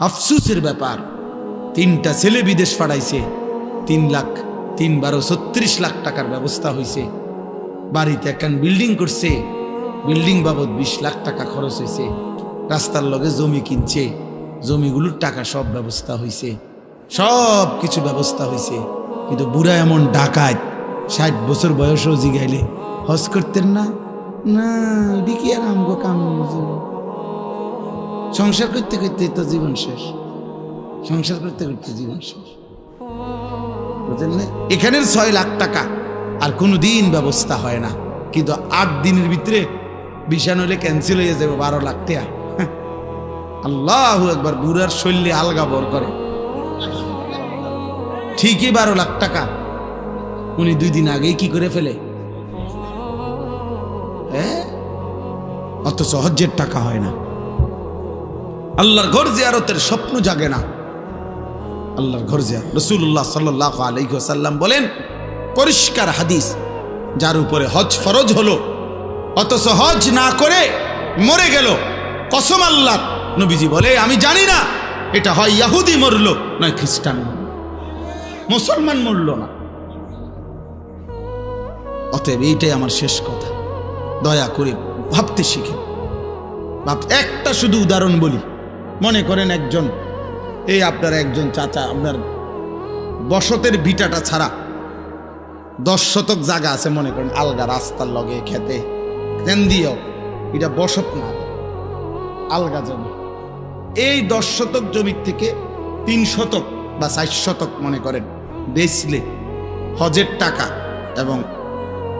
আফসুসের ব্যাপার। তিনটা ছেলে বিদেশ পাঠাইছে, তিন লাখ, তিন বারো ছত্রিশ লাখ টাকার ব্যবস্থা হয়েছে বাড়িতে একখান বিল্ডিং করছে, বিল্ডিং বাবদ বিশ লাখ টাকা খরচ হয়েছে রাস্তার লগে জমি কিনছে, জমিগুলোর টাকা সব ব্যবস্থা হয়েছে সব কিছু ব্যবস্থা হয়েছে কিন্তু বুড়া এমন ডাকাত, ষাট বছর বয়সেও জিগাইলে, হজ করতেন না? না ডিকি আর আমগো কাম। সংসার করতে করতে তো জীবন শেষ। সংসার করতে করতে জীবন শেষ। বুঝলেন না? এখানের ছয় লাখ টাকা আর কোনো দিন ব্যবস্থা হয় না। কিন্তু আট দিনের ভিতরে বিশান হলে ক্যান্সেল হয়ে যাবে বারো লাখ টাকা। আল্লাহ একবার বুড়ার শৈলী আলগা বর করে। ঠিকই বারো লাখ টাকা। উনি দুই দিন আগেই কি করে ফেলে? হ্যাঁ? অত সহজের টাকা হয় না। আল্লাহর ঘর জিয়ারতের স্বপ্ন জাগে না। আল্লাহর ঘর জিয়া রসুল্লাহ সাল্লাহ আলহ্লাম বলেন, পরিষ্কার হাদিস, যার উপরে হজ ফরজ হলো, অথচ হজ না করে মরে গেল। কসম আল্লাহ নবীজি বলে, আমি জানি না, এটা হয় ইয়াহুদি মরল, নয় খ্রিস্টান মুসলমান মরল না। অতএব এইটাই আমার শেষ কথা। দয়া করে ভাবতে শিখে। ভাব, একটা শুধু উদাহরণ বলি। মনে করেন একজন, এই আপনার একজন চাচা, আপনার বসতের ভিটাটা ছাড়া দশ শতক জায়গা আছে মনে করেন, আলগা রাস্তার লগে, খেতে। দিও, এটা বসত না, আলগা জমি। এই দশ শতক জমির থেকে তিন শতক বা ষাট শতক মনে করেন বেচলে হজের টাকা এবং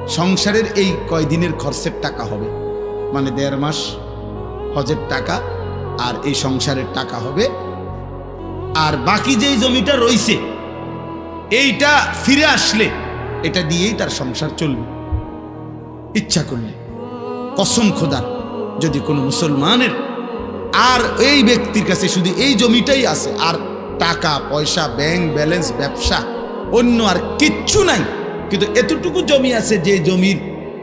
সংসারের এই কয়দিনের খরচের টাকা হবে মানে দেড় মাস হজের টাকা আর এই সংসারের টাকা হবে। আর বাকি যেই জমিটা রইছে, এইটা ফিরে আসলে, এটা দিয়েই তার সংসার চলবে। ইচ্ছা করলে, কসম খোদার, যদি কোনো মুসলমানের আর এই ব্যক্তির কাছে শুধু এই জমিটাই আছে, আর টাকা, পয়সা, ব্যাংক ব্যালেন্স, ব্যবসা, অন্য আর কিচ্ছু নাই, কিন্তু এতটুকু জমি আছে, যে জমির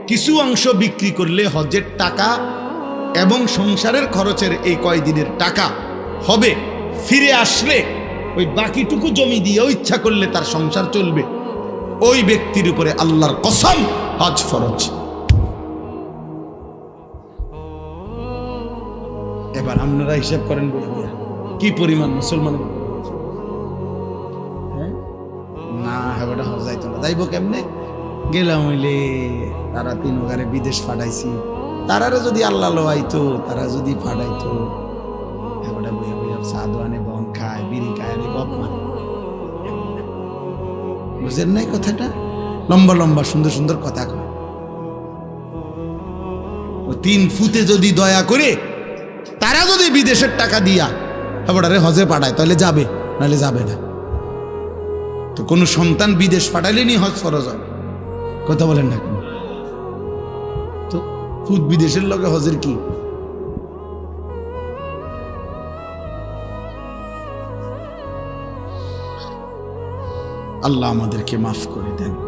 কিছু অংশ বিক্রি করলে হজের টাকা এবং সংসারের খরচের এই কয়দিনের টাকা হবে। ফিরে আসলে ওই বাকিটুকু জমি দিয়েও ইচ্ছা করলে তার সংসার চলবে। ওই ব্যক্তির উপরে আল্লাহর কসম হজ ফরজ। এবার আপনারা হিসাব করেন। কি পরিমাণ মুসলমান হ্যাঁ? না যাইব কেমনে? গেলাম তারা তিন ওগারে বিদেশ পাঠাইছি। তারারে যদি আল্লাহ লোয়াইতো তারা যদি ফাটাইতো হেবাটা বইয়া বইয়া সাধু আনে বন খায়, বিড়ি খায় আরে গপ মানে বুঝেন নাই কথাটা? লম্বা লম্বা, সুন্দর সুন্দর কথা কয়। ও তিন ফুতে যদি দয়া করে, তারা যদি বিদেশের টাকা দিয়া, এবারে হজে পাঠায়, তাহলে যাবে, নাহলে যাবে না। তো কোনো সন্তান বিদেশ পাঠাইলেনি হজ ফরজ হবে কথা বলেন না ফুদ বিদেশের লগে হজের কি? আল্লাহ আমাদেরকে মাফ করে দেন।